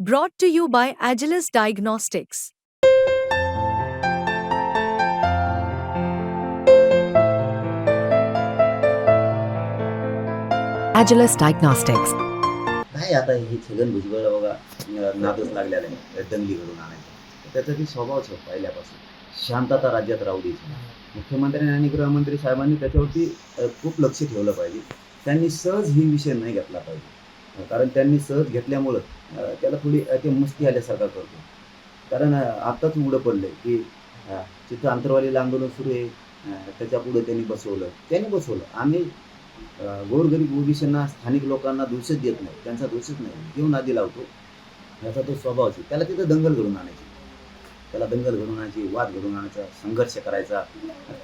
Brought to you by Agilis Diagnostics. Agilis Diagnostics. काय आता ही छगन भुजबळ बघा नादच लागलेला आहे दंगली घडून आणायचं. त्याचा ती स्वभावच आहे पहिल्यापासून. शांतता राज्यात राहू द्यायची मुख्यमंत्री आणि गृहमंत्री साहेबांनी त्याच्यावरती खूप लक्ष ठेवलं पाहिजे. त्यांनी सहज ही विषय नाही घेतला पाहिजे. कारण त्यांनी सहज घेतल्यामुळं त्याला थोडी ते मस्ती आल्यासारखा करतो. कारण आत्ताच मुडं आहे की तिथं आंतरवालीला आंदोलन सुरू आहे त्याच्या पुढे त्यांनी बसवलं. त्यांनी बसवलं. आम्ही गोरगरीब ओबीसींना स्थानिक लोकांना दोषच देत नाही. त्यांचा दोषच नाही. घेऊन आधी लावतो. याचा तो स्वभाव आहे. त्याला तिथं दंगल घडून आणायची. त्याला दंगल घडून आणायची वाद घडून आणायचा संघर्ष करायचा.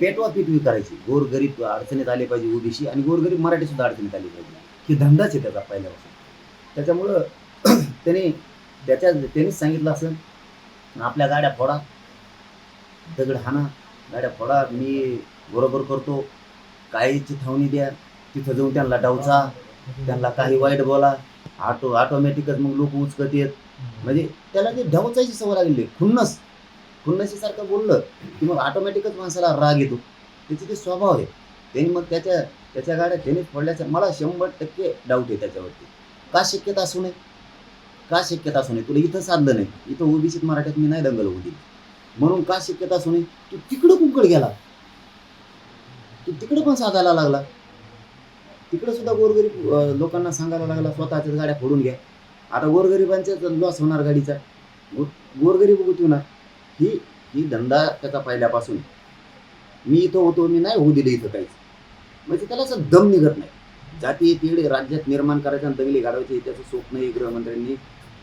पेटवा पेटवी करायची. गोरगरीब अडचणीत आले पाहिजे ओबीसी आणि गोरगरीब मराठी सुद्धा अडचणीत आली पाहिजे. ही धंदाच आहे त्याचा पहिल्यापासून. त्याच्यामुळं त्यांनी त्याच्या त्यांनीच सांगितलं असं आपल्या गाड्या फोडा दगड हाणा गाड्या फोडा मी बरोबर करतो काही चिथावणी द्या तिथं जाऊन त्यांना डावचा त्यांना काही वाईट बोला ऑटो ऑटोमॅटिकच मग लोक उचकत येत. म्हणजे त्याला ते ढवचायची सवय लागली खुन्नस खुन्नसी सारखं बोललं की मग ऑटोमॅटिकच माणसाला राग येतो. त्याचे ते स्वभाव आहे. त्यांनी मग त्याच्या त्याच्या गाड्या त्यांनी फोडल्याचा मला शंभर टक्के डाऊट आहे त्याच्यावरती. का शक्यता असू नये? का शक्यता असू नये? तुला इथं साधलं नाही. इथं ओबीसीत मराठ्यात मी नाही दंगल होऊ दिली. म्हणून का शक्यता असू नये? तू तिकडं कुंकड गेला. तू तिकडं पण साधायला लागला. तिकडं सुद्धा गोरगरीब लोकांना सांगायला लागला स्वतःच्याच गाड्या फोडून घ्या. आता गोरगरिबांचा लॉस होणार गाडीचा. गो गोरगरीब गुतवणार. ही ही धंदा त्याचा पहिल्यापासून. मी इथं होतो मी नाही होऊ दिलं इथं काहीच. म्हणजे त्याला असं दम निघत नाही. जाती तीड राज्यात निर्माण करायचं आणि दंगली घालवायची त्याचं स्वप्न हे गृहमंत्र्यांनी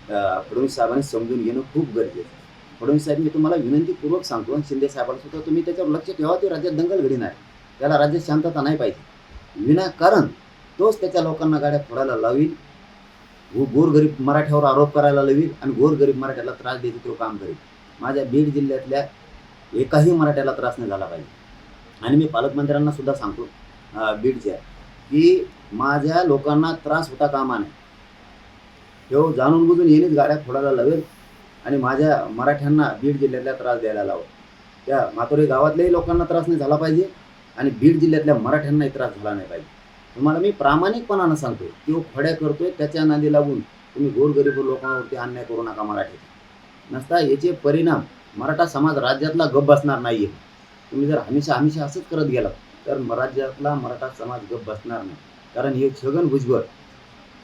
फडणवीस साहेबांनी समजून घेणं खूप गरजेचं आहे. फडणवीस साहेब मी तुम्हाला विनंतीपूर्वक सांगतो आणि शिंदे साहेबांना सुद्धा तुम्ही त्याच्यावर लक्ष ठेवा ते राज्यात दंगल घडी नाही. त्याला राज्यात शांतता नाही पाहिजे. विनाकारण तोच त्याच्या लोकांना गाड्या फोडायला लावील गोरगरीब मराठ्यावर आरोप करायला लावील आणि गोरगरीब मराठ्याला त्रास देतो तो काम करेल. माझ्या बीड जिल्ह्यातल्या एकाही मराठ्याला त्रास नाही झाला पाहिजे. आणि मी पालकमंत्र्यांना सुद्धा सांगतो बीडच्या की माझ्या लोकांना त्रास होता कामा नये तो जाणून बुजून येणेच गाड्या फोडायला लावेल आणि माझ्या मराठ्यांना बीड जिल्ह्यातल्या त्रास द्यायला लावं. त्या मातोरे गावातल्याही लोकांना त्रास नाही झाला पाहिजे आणि बीड जिल्ह्यातल्या मराठ्यांनाही त्रास झाला नाही पाहिजे. तुम्हाला मी प्रामाणिकपणानं सांगतो की हो फड्या करतोय त्याच्या नादी लागून तुम्ही गोरगरीब लोकांवरती अन्याय करू नका मराठी नसता याचे परिणाम मराठा समाज राज्यातला गप बसणार नाही आहे तुम्ही जर हमेशा हमेशा असंच करत गेलात तर मराठ्यातला मराठा समाज गप बसणार नाही. कारण हे छगन भुजबळ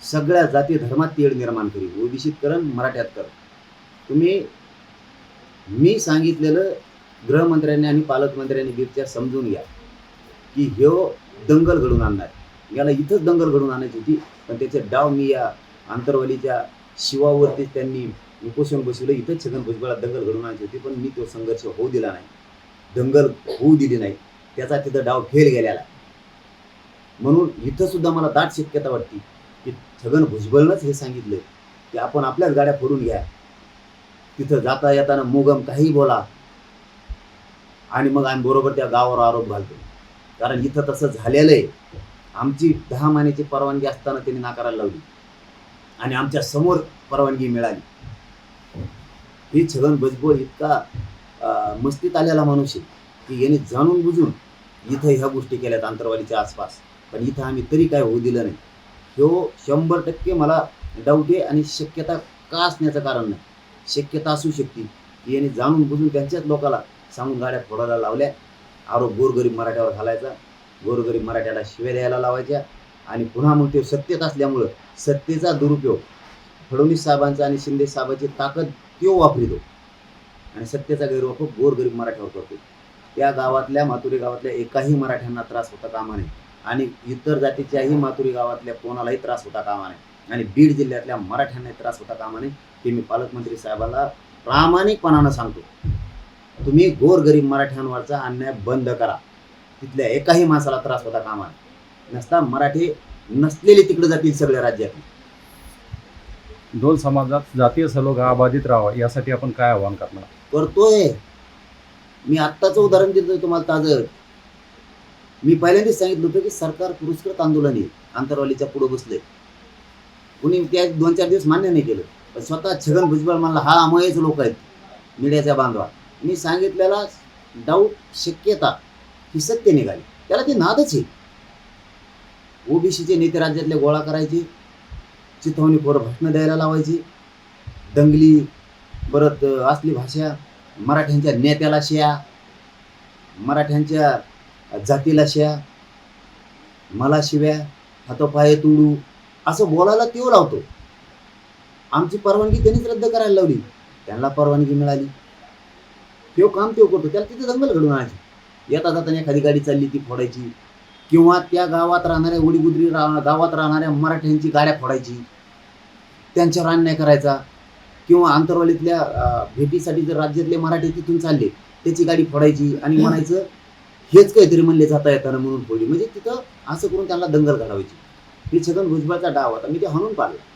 सगळ्या जाती धर्मात तेढ निर्माण करी ओबीसीत करण मराठ्यात कर तुम्ही मी सांगितलेलं गृहमंत्र्यांनी आणि पालकमंत्र्यांनी बीडच्या समजून घ्या की ह्यो दंगल घडून आणणार. याला इथंच दंगल घडून आणायची होती. पण त्याचे डाव मी या आंतरवालीच्या शिवावरती त्यांनी उपोषण बसवलं. इथंच छगन भुजबळात दंगल घडून आणायची होती. पण मी तो संघर्ष होऊ दिला नाही. दंगल होऊ दिली नाही. त्याचा तिथं डाव फेल गेलेला म्हणून इथं सुद्धा मला दाट शक्यता वाटते की छगन भुजबळनंच हे सांगितलं की आपण आपल्याच गाड्या फोडून घ्या. तिथं जाता येताना मोगम काही बोला. आणि मग आम्ही बरोबर त्या गावावर आरोप घालतो. कारण इथं तसं झालेलं आहे. आमची दहा महिन्याची परवानगी असताना त्यांनी नाकारायला लावली. आणि आमच्यासमोर परवानगी मिळाली. ही छगन भुजबळ इतका मस्तीत आलेला माणूस आहे. की याने जाणून बुजून इथं ह्या गोष्टी केल्यात आंतरवालीच्या आसपास. पण इथं आम्ही तरी काय होऊ दिलं नाही. ह्यो शंभर टक्के मला डाऊट आहे आणि शक्यता का असण्याचं कारण नाही. शक्यता असू शकते. की याने जाणून बुजून त्यांच्याच लोकाला सांगून गाड्या फोडायला लावल्या. आरोप गोरगरीब मराठ्यावर घालायचा. गोरगरीब मराठ्याला शिव्या द्यायला लावायच्या. आणि पुन्हा मग ते सत्तेत असल्यामुळं सत्तेचा दुरुपयोग फडणवीस साहेबांचा आणि शिंदे साहेबांची ताकद तो वापरितो. आणि सत्तेचा गैरवापर गोरगरीब मराठ्यावर करतो. त्या गावातल्या मातुरी गावातल्या एकाही मराठ्यांना त्रास होता कामा नये. आणि इतर जातीच्याही मातुरी गावातल्या कोणालाही त्रास होता कामा नये. आणि बीड जिल्ह्यातल्या मराठ्यांनाही त्रास होता कामा नये हे मी पालकमंत्री साहेबांना प्रामाणिकपणानं सांगतो. तुम्ही गोरगरीब मराठ्यांवरचा अन्याय बंद करा. तिथल्या एकाही माणसाला त्रास होता कामा नये. नसता मराठी नसलेले तिकडे जातील सगळ्या राज्यात दोन समाजात जातीय सलोख अबाधित राहावा यासाठी आपण काय आवाहन करणार? करतोय. मी आत्ताचं उदाहरण देतोय तुम्हाला ताजं. मी पहिल्यांदाच सांगितलं होतं की सरकार पुरस्कृत आंदोलन आहे आंतरवालीच्या पुढे बसले कुणी त्या दोन चार दिवस मान्य नाही केलं. पण स्वतः छगन भुजबळ म्हणला हा अमयच लोक आहेत मीडियाचा बांधवा. मी सांगितलेला डाऊट शक्यता ही सत्य निघाली. त्याला ते नादच आहे. ओबीसीचे नेते राज्यातले गोळा करायचे चिथावणी भाषणं द्यायला लावायची दंगली परत असली भाषा मराठ्यांच्या नेत्याला शिया मराठ्यांच्या जातीला शिया मला शिव्या हातोपाय तुडू असं बोलायला तेव लावतो. आमची परवानगी त्यांनीच रद्द करायला लावली. त्यांना परवानगी मिळाली. तो काम तो करतो. त्याला तिथे दंगल घडून आणायची. येता जाताना एखादी गाडी चालली ती फोडायची. किंवा त्या गावात राहणाऱ्या उडीगुद्री रा गावात राहणाऱ्या मराठ्यांची गाड्या फोडायची. त्यांच्यावर अन्याय करायचा. किंवा आंतरवालीतल्या भेटीसाठी जर राज्यातले मराठी तिथून चालले त्याची गाडी फोडायची आणि म्हणायचं हेच काहीतरी म्हणले जाता येताना म्हणून फोडली. म्हणजे तिथं असं करून त्यांना दंगल घडवायची. ही छगन भुजबळचा डाव होता. मी ते हाणून पाडला